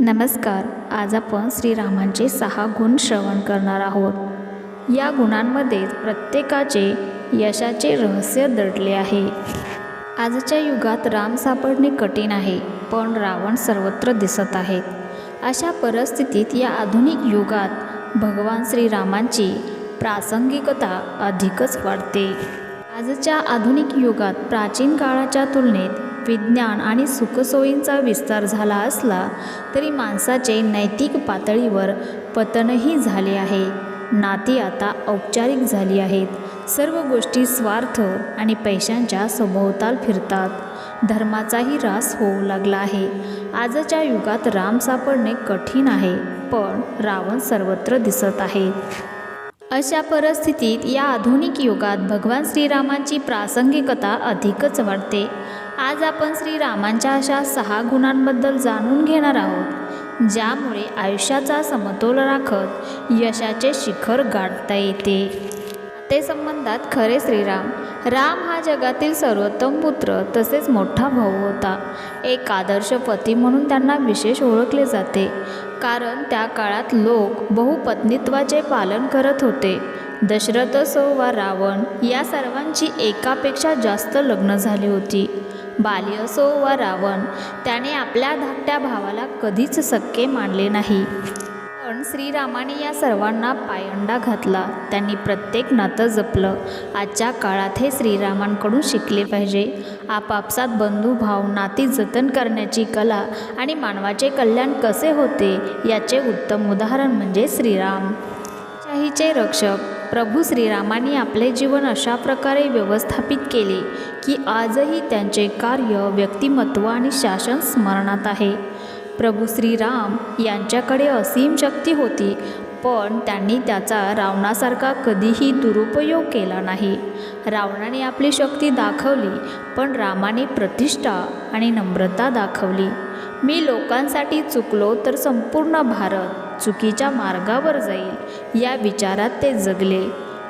नमस्कार. आज आपण श्रीरामांचे सहा गुण श्रवण करणार आहोत. या गुणांमध्येच प्रत्येकाचे यशाचे रहस्य दडले आहे. आजच्या युगात राम सापडणे कठीण आहे पण रावण सर्वत्र दिसत आहेत अशा परिस्थितीत या आधुनिक युगात भगवान श्रीरामांची प्रासंगिकता अधिकच वाढते. आजच्या आधुनिक युगात प्राचीन काळाच्या तुलनेत विज्ञान आणि सुखसोयींचा विस्तार झाला असला तरी माणसाचे नैतिक पातळीवर पतनही झाले आहे. नाती आता औपचारिक झाली आहेत. सर्व गोष्टी स्वार्थ आणि पैशांच्या सभोवताल फिरतात. धर्माचाही ऱ्हास होऊ लागला आहे. आजच्या युगात राम सापडणे कठीण आहे पण रावण सर्वत्र दिसत आहे. अशा परिस्थितीत या आधुनिक युगात भगवान श्रीरामांची प्रासंगिकता अधिकच वाढते. आज आपण श्रीरामांच्या अशा सहा गुणांबद्दल जाणून घेणार आहोत ज्यामुळे आयुष्याचा समतोल राखत यशाचे शिखर गाठता येते. ते संबंधात खरे श्रीराम राम हा जगातील सर्वोत्तम पुत्र तसेच मोठा भाऊ होता. एक आदर्श पती म्हणून त्यांना विशेष ओळखले जाते कारण त्या काळात लोक बहुपत्नीत्वाचे पालन करत होते. दशरथ सो वा रावण या सर्वांची एकापेक्षा जास्त लग्न झाली होती. बाली असो वा रावण त्याने आपल्या धाकट्या भावाला कधीच सक्के मानले नाही. पण श्रीरामाने या सर्वांना पायंडा घातला. त्यांनी प्रत्येक नातं जपलं. आजच्या काळात हे श्रीरामांकडून शिकले पाहिजे. आपापसात बंधुभाव नाती जतन करण्याची कला आणि मानवाचे कल्याण कसे होते याचे उत्तम उदाहरण म्हणजे श्रीराम. शाहीचे रक्षक प्रभू श्रीरामाने आपले जीवन अशा प्रकारे व्यवस्थापित केले की आजही त्यांचे कार्य व्यक्तिमत्व आणि शासन स्मरणात आहे. प्रभू श्रीराम यांच्याकडे असीम शक्ती होती पण त्यांनी त्याचा रावणासारखा कधीही दुरुपयोग केला नाही. रावणाने आपली शक्ती दाखवली पण रामाने प्रतिष्ठा आणि नम्रता दाखवली. मी लोकांसाठी चुकलो तर संपूर्ण भारत चुकीच्या मार्गावर जाईल या विचारात ते जगले.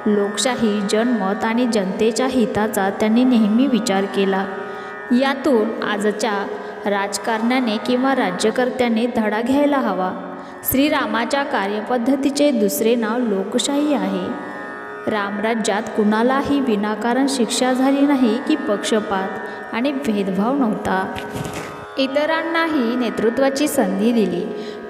लोकशाही जनमत आणि जनतेच्या हिताचा त्यांनी नेहमी विचार केला. यातून आजच्या राजकारण्याने किंवा राज्यकर्त्याने धडा घ्यायला हवा. श्रीरामाच्या कार्यपद्धतीचे दुसरे नाव लोकशाही आहे. रामराज्यात कुणालाही विनाकारण शिक्षा झाली नाही की पक्षपात आणि भेदभाव नव्हता. इतरांनाही नेतृत्वाची संधी दिली.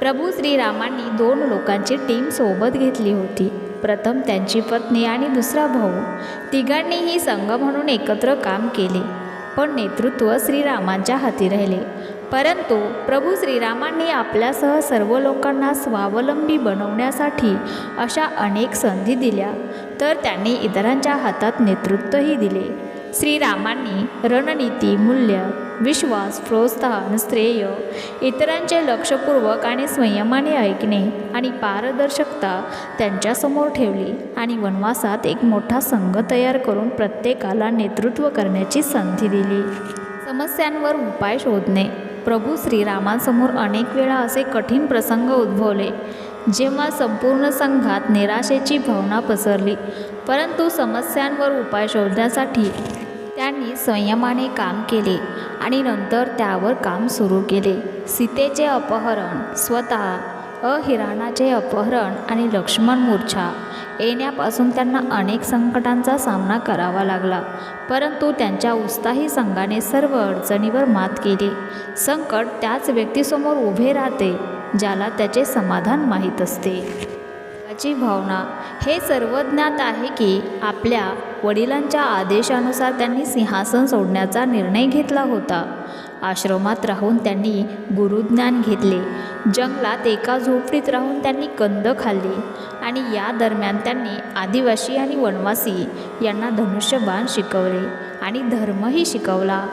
प्रभू श्रीरामांनी दोन लोकांची टीम सोबत घेतली होती. प्रथम त्यांची पत्नी आणि दुसरा भाऊ. तिघांनीही संघ म्हणून एकत्र काम केले. पण नेतृत्व श्रीरामांच्या हाती राहिले. परंतु प्रभू श्रीरामांनी आपल्यासह सर्व लोकांना स्वावलंबी बनवण्यासाठी अशा अनेक संधी दिल्या. तर त्यांनी इतरांच्या हातात नेतृत्वही दिले. श्रीरामांनी रणनीती मूल्य विश्वास प्रोत्साहन श्रेय इतरांचे लक्षपूर्वक आणि संयमाने ऐकणे आणि पारदर्शकता त्यांच्यासमोर ठेवली आणि वनवासात एक मोठा संघ तयार करून प्रत्येकाला नेतृत्व करण्याची संधी दिली. समस्यांवर उपाय शोधणे. प्रभू श्रीरामांसमोर अनेक वेळा असे कठीण प्रसंग उद्भवले जेव्हा संपूर्ण संघात निराशेची भावना पसरली. परंतु समस्यांवर उपाय शोधण्यासाठी त्यांनी संयमाने काम केले आणि नंतर त्यावर काम सुरू केले. सीतेचे अपहरण स्वतः अहिराणाचे अपहरण आणि लक्ष्मण मूर्छा येण्यापासून त्यांना अनेक संकटांचा सामना करावा लागला. परंतु त्यांच्या उत्साही संघाने सर्व अडचणीवर मात केली. संकट त्याच व्यक्तीसमोर उभे राहते ज्याला त्याचे समाधान माहीत असते. ची भावना. हे सर्व ज्ञात आहे की आपल्या वडिलांच्या आदेशानुसार त्यांनी सिंहासन सोडण्याचा निर्णय घेतला होता. आश्रमात राहून त्यांनी गुरुज्ञान घेतले. जंगलात एका झोपडीत राहून त्यांनी कंद खाल्ली आणि या दरम्यान त्यांनी आदिवासी आणि वनवासी यांना धनुष्यबाण शिकवले आणि धर्मही शिकवला.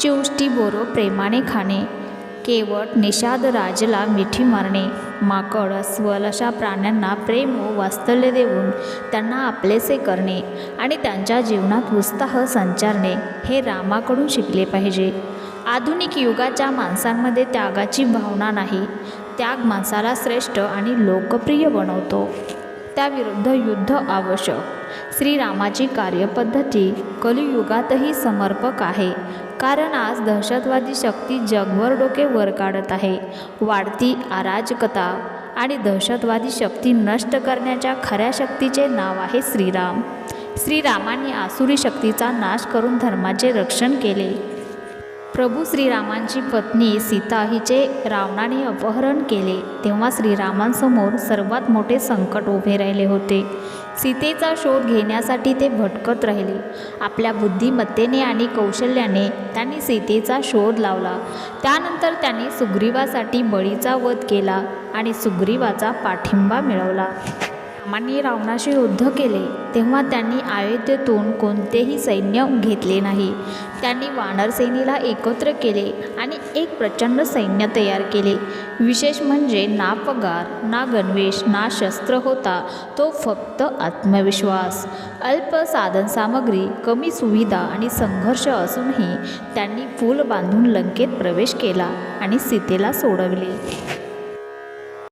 चिवष्टी बोरो प्रेमाने खाणे केवट निषादराजला मिठी मारणे. माकड अस्वल अशा प्राण्यांना प्रेम व वास्तल्य देऊन त्यांना आपलेसे करणे आणि त्यांच्या जीवनात उत्साह संचारणे हे रामाकडून शिकले पाहिजे. आधुनिक युगाच्या माणसांमध्ये त्यागाची भावना नाही. त्याग माणसाला श्रेष्ठ आणि लोकप्रिय बनवतो. त्याविरुद्ध युद्ध आवश्यक. श्रीरामाची कार्यपद्धती कलियुगातही समर्पक आहे. कारण आज दहशतवादी शक्ती जगभर डोके वर काढत आहे. वाढती अराजकता आणि दहशतवादी शक्ती नष्ट करण्याच्या खऱ्या शक्तीचे नाव आहे श्रीराम. श्रीरामांनी आसुरी शक्तीचा नाश करून धर्माचे रक्षण केले. प्रभू श्रीरामांची पत्नी सीता हिचे रावणाने अपहरण केले. तेव्हा श्रीरामांसमोर सर्वात मोठे संकट उभे राहिले होते. सीतेचा शोध घेण्यासाठी ते भटकत राहिले. आपल्या बुद्धिमत्तेने आणि कौशल्याने त्यांनी सीतेचा शोध लावला. त्यानंतर त्यांनी सुग्रीवासाठी बळीचा वध केला आणि सुग्रीवाचा पाठिंबा मिळवला. रामांनी रावणाशी युद्ध केले तेव्हा त्यांनी अयोध्येतून कोणतेही सैन्य घेतले नाही. त्यांनी वानरसेनीला एकत्र केले आणि एक प्रचंड सैन्य तयार केले. विशेष म्हणजे ना पगार ना गणवेश ना शस्त्र होता तो फक्त आत्मविश्वास. अल्प साधनसामग्री कमी सुविधा आणि संघर्ष असूनही त्यांनी पूल बांधून लंकेत प्रवेश केला आणि सीतेला सोडवले.